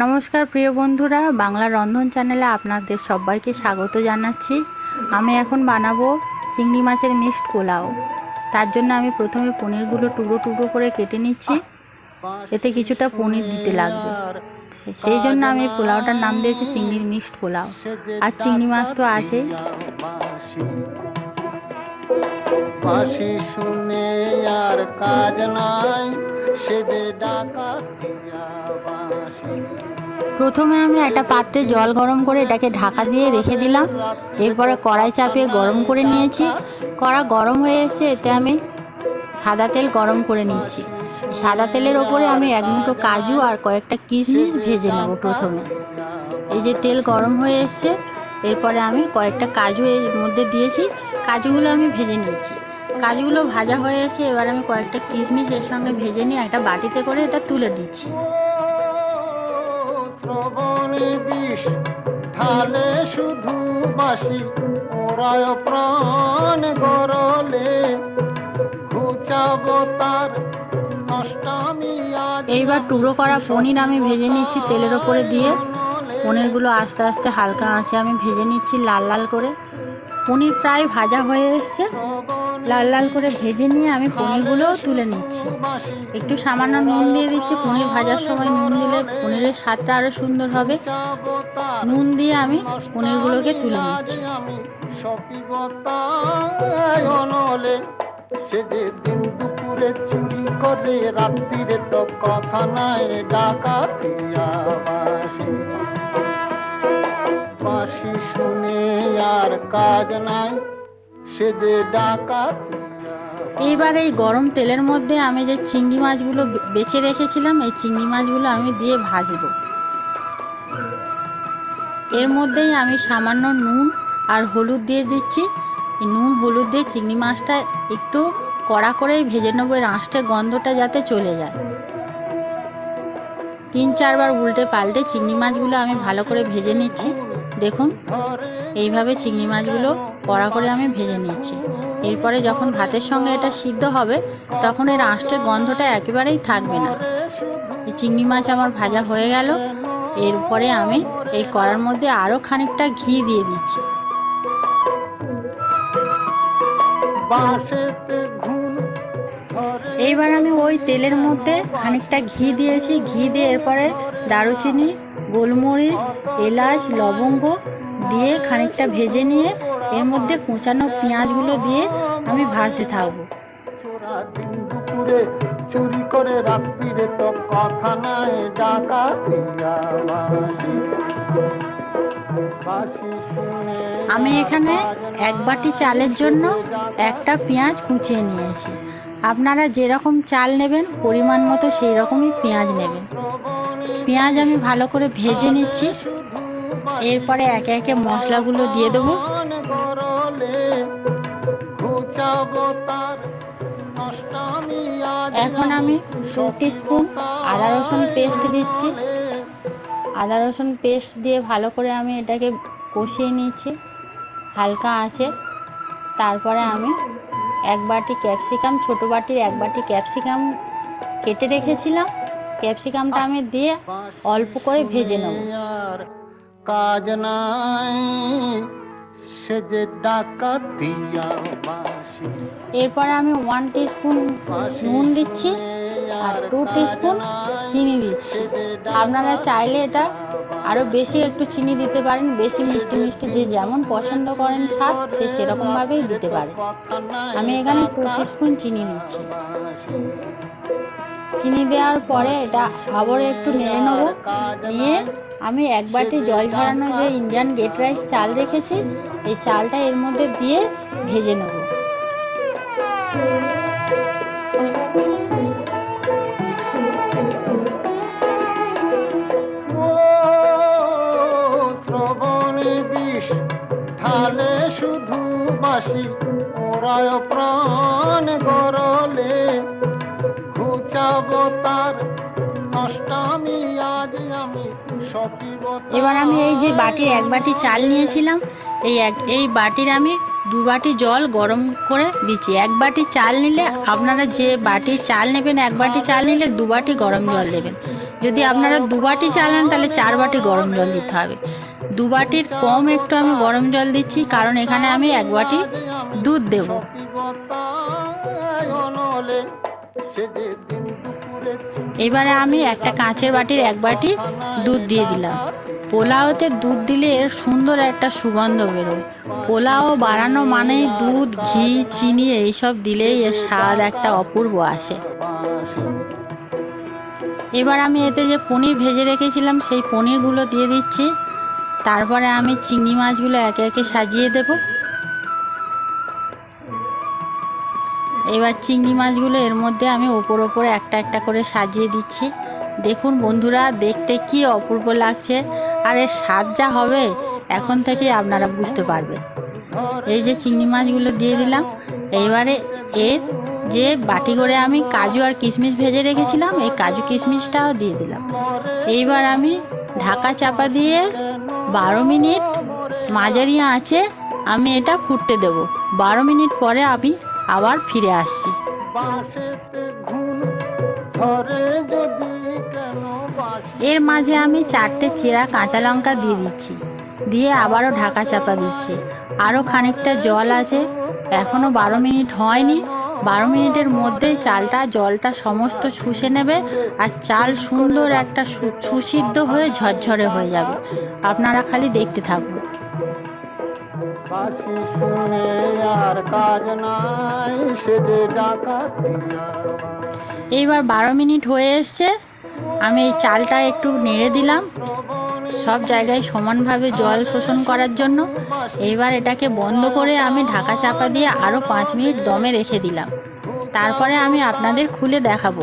নমস্কার প্রিয় বন্ধুরা, বাংলা রন্ধন চ্যানেলে আপনাদের সবাইকে স্বাগত জানাচ্ছি। আমি এখন বানাবো চিংড়ি মাছের মিক্সড পোলাও। তার জন্য আমি প্রথমে পনিরগুলো টুকরো টুকরো করে কেটে নিচ্ছি। এতে কিছুটা পনির দিতে লাগবে। সেই জন্য আমি পোলাওটার নাম দিয়েছি চিংড়ির মিক্সড পোলাও। আর চিংড়ি মাছ তো বাঁশি শুনে আর কাজ নাই। প্রথমে আমি একটা পাত্রে জল গরম করে এটাকে ঢাকা দিয়ে রেখে দিলাম। এরপরে কড়াই চাপিয়ে গরম করে নিয়েছি। কড়া গরম হয়ে এসে এতে আমি সাদা তেল গরম করে নিয়েছি। সাদা তেলের ওপরে আমি এক মুঠো কাজু আর কয়েকটা কিশমিশ ভেজে নেব প্রথমে। এই যে তেল গরম হয়ে এসছে, এরপরে আমি কয়েকটা কাজু এর মধ্যে দিয়েছি। কাজুগুলো আমি ভেজে নিয়েছি। কাজুগুলো ভাজা হয়ে এসে এবার আমি কয়েকটা কিশমিশ এর সঙ্গে ভেজে নিয়ে একটা বাটিতে করে এটা তুলে দিচ্ছি ঢালে শুধু বাসি ওরায় প্রাণ গরলে ঘুচাবো তার এইবার টুকরো করা পনির আমি ভেজে নিচ্ছি তেলের ওপরে দিয়ে। পনিরগুলো আস্তে আস্তে হালকা আঁচে আমি ভেজে নিচ্ছি লাল লাল করে। পনির প্রায় ভাজা হয়ে এসছে। লাল লাল করে ভেজে নিয়ে আমি পনিরগুলোও তুলে নিচ্ছি। একটু সামান্য নুন দিয়ে দিচ্ছি। পনির ভাজার সময় নুন দিলে পনিরের স্বাদটা আরও সুন্দর হবে। নুন দিয়ে আমি পনিরগুলোকে তুলে নিচ্ছি। দুপুরে করে, রাত্রিরে তো কথা নাই, ডাকাতিয়া। কাজ নাই, সে যে ডাকাতিয়া এইবার এই গরম তেলের মধ্যে আমি যে চিংড়ি মাছগুলো বেছে রেখেছিলাম, এই চিংড়ি মাছগুলো আমি দিয়ে ভাজবো। এর মধ্যেই আমি সামান্য নুন আর হলুদ দিয়ে দিচ্ছি। নুন, হলুদ দিয়ে চিংড়ি মাছটা একটু কড়া করেই ভেজে নেব, এর আঁশটে গন্ধটা যাতে চলে যায়। তিন, চারবার উল্টে পাল্টে চিংড়ি মাছগুলো আমি ভালো করে ভেজে নিচ্ছি। দেখুন, এইভাবে চিংড়ি মাছগুলো কড়া করে আমি ভেজে নিয়েছি। এরপরে যখন ভাতের সঙ্গে এটা সিদ্ধ হবে, তখন এর আঁশটে গন্ধটা একেবারেই থাকবে না। এই চিংড়ি মাছ আমার ভাজা হয়ে গেল। এরপরে আমি এই কড়ার মধ্যে আরও খানিকটা ঘি দিয়ে দিচ্ছি। এইবার আমি ওই তেলের মধ্যে খানিকটা ঘি দিয়েছি। ঘি দিয়ে এরপরে দারুচিনি গোলমরিচ এলাচ লবঙ্গ দিয়ে খানিকটা ভেজে নিয়ে এর মধ্যে কুচানো পেঁয়াজগুলো দিয়ে আমি ভাজতে থাকব। চোরা করে রাত্রিরে তো কথা নাই আমি এখানে এক বাটি চালের জন্য একটা পেঁয়াজ কুচিয়ে নিয়েছি। আপনারা যেরকম চাল নেবেন পরিমাণ মতো সেই রকমই পেঁয়াজ নেবেন। পেঁয়াজ আমি ভালো করে ভেজে নিচ্ছি। এরপরে একে একে মশলাগুলো দিয়ে দেবো। এখন আমি টু স্পুন, আদা রসুন পেস্ট দিচ্ছি। আদা রসুন পেস্ট দিয়ে ভালো করে আমি এটাকে কষিয়ে নিচ্ছি। হালকা আছে। তারপরে আমি এক বাটি ক্যাপসিকাম, ছোটো বাটির এক বাটি ক্যাপসিকাম কেটে রেখেছিলাম। ক্যাপসিকামটা আমি দিয়ে অল্প করে ভেজে নেব। কাজ নাই সে যে ডাকাতিয়া বাঁশি। এরপরে আমি ওয়ান স্পুন নুন দিচ্ছি আর টু স্পুন চিনি দিচ্ছি। আপনারা চাইলে এটা আরও বেশি একটু চিনি দিতে পারেন বেশি মিষ্টি মিষ্টি যে যেমন পছন্দ করেন স্বাদ সে সেরকমভাবেই দিতে পারেন আমি এখানে টু স্পুন চিনি দিচ্ছি। চিনি দেওয়ার পরে এটা আবারও একটু নেড়ে নেব। নিয়ে আমি এক বাটি জল ঝরানো যে ইন্ডিয়ান গেট রাইস চাল রেখেছি, এই চালটা এর মধ্যে দিয়ে ভেজে নেব। শুধু বাসি ওরায় প্রাণ গরলে। ঘুচাবো অষ্টমী আজ আমি এবার আমি এই যে বাটির এক বাটি চাল নিয়েছিলাম এই এক এই বাটির আমি দু বাটি জল গরম করে দিচ্ছি। এক বাটি চাল নিলে আপনারা যে বাটি চাল নেবেন এক বাটি চাল নিলে দু বাটি গরম জল দেবেন। যদি আপনারা দু বাটি চাল নেন তাহলে চার বাটি গরম জল দিতে হবে। দু বাটির কম একটু আমি গরম জল দিচ্ছি কারণ এখানে আমি এক বাটি দুধ দেব। এবারে আমি একটা কাঁচের বাটির এক বাটি দুধ দিয়ে দিলাম। পোলাওতে দুধ দিলে এর সুন্দর একটা সুগন্ধ বেরোয়। পোলাও বানানো মানেই দুধ, ঘি, চিনি এইসব দিলেই এর স্বাদ একটা অপূর্ব আসে। এবার আমি এতে যে পনির ভেজে রেখেছিলাম, সেই পনিরগুলো দিয়ে দিচ্ছি। তারপরে আমি চিংড়ি মাছগুলো একে একে সাজিয়ে দেব। এবার চিংড়ি মাছগুলো এর মধ্যে আমি ওপর ওপরে একটা একটা করে সাজিয়ে দিচ্ছি। দেখুন বন্ধুরা, দেখতে কি অপূর্ব লাগছে। আর এর স্বাদ যা হবে, এখন থেকে আপনারা বুঝতে পারবেন। এই যে চিংড়ি মাছগুলো দিয়ে দিলাম। এইবারে এর যে বাটি করে আমি কাজু আর কিশমিশ ভেজে রেখেছিলাম, এই কাজু কিশমিশটাও দিয়ে দিলাম। এইবার আমি ঢাকা চাপা দিয়ে বারো মিনিট মাঝারি আঁচে আমি এটা ফুটতে দেব। বারো মিনিট পরে আমি আবার ফিরে আসছি। এর মাঝে আমি চারটে চেরা কাঁচা লঙ্কা দিয়ে দিচ্ছি, দিয়ে আবারও ঢাকা চাপা দিচ্ছি। আরও খানিকটা জল আছে এখনও বারো মিনিট হয়নি। বারো মিনিটের মধ্যেই চালটা, জলটা সমস্ত শুষে নেবে আর চাল সুন্দর একটা সুসিদ্ধ হয়ে ঝরঝরে হয়ে যাবে। আপনারা খালি দেখতে থাকুন। আর কাজ নাই এইবার বারো মিনিট হয়ে এসছে। আমি এই চালটা একটু নেড়ে দিলাম। সব জায়গায় সমানভাবে জল শোষণ করার জন্য। এইবার এটাকে বন্ধ করে আমি ঢাকা চাপা দিয়ে আরও পাঁচ মিনিট দমে রেখে দিলাম। তারপরে আমি আপনাদের খুলে দেখাবো।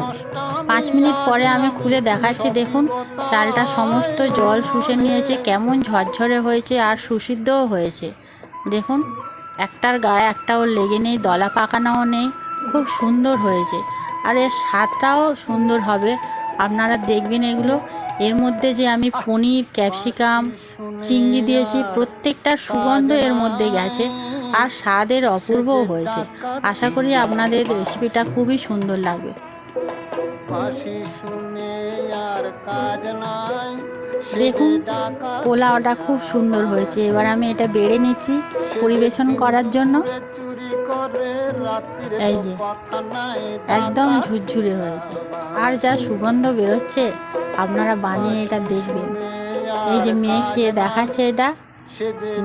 পাঁচ মিনিট পরে আমি খুলে দেখাচ্ছি, দেখুন, চালটা সমস্ত জল শুষে নিয়েছে, কেমন ঝরঝরে হয়েছে আর সুসিদ্ধও হয়েছে। দেখুন একটার গায়ে একটাও লেগে নেই দলা পাকানোও নেই খুব সুন্দর হয়েছে। আর এর স্বাদটাও সুন্দর হবে। আপনারা দেখবেন এগুলো। এর মধ্যে যে আমি পনির ক্যাপসিকাম চিংড়ি দিয়েছি প্রত্যেকটার সুগন্ধ এর মধ্যে গেছে। আর স্বাদের অপূর্বও হয়েছে। আশা করি আপনাদের রেসিপিটা খুবই সুন্দর লাগবে। দেখুন পোলাওটা খুব সুন্দর হয়েছে। এবার আমি এটা বেড়ে নিচ্ছি। পরিবেশন করার জন্য এই যে, একদম ঝুরঝুরে হয়েছে। আর যা সুগন্ধ বেরোচ্ছে, আপনারা বানিয়ে এটা দেখবেন। এই যে মেয়ে খেয়ে দেখাচ্ছে এটা,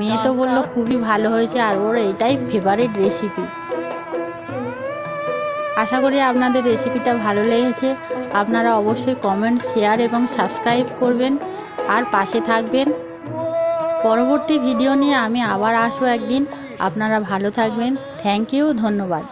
মেয়ে তো বলল খুবই ভালো হয়েছে, আর ওর এটাই ফেভারিট রেসিপি আশা করি আপনাদের রেসিপিটা ভালো লেগেছে। আপনারা অবশ্যই কমেন্ট শেয়ার এবং সাবস্ক্রাইব করবেন। আর পাশে থাকবেন। পরবর্তী ভিডিও নিয়ে আমি আবার আসব একদিন। আপনারা ভালো থাকবেন। থ্যাংক ইউ ধন্যবাদ।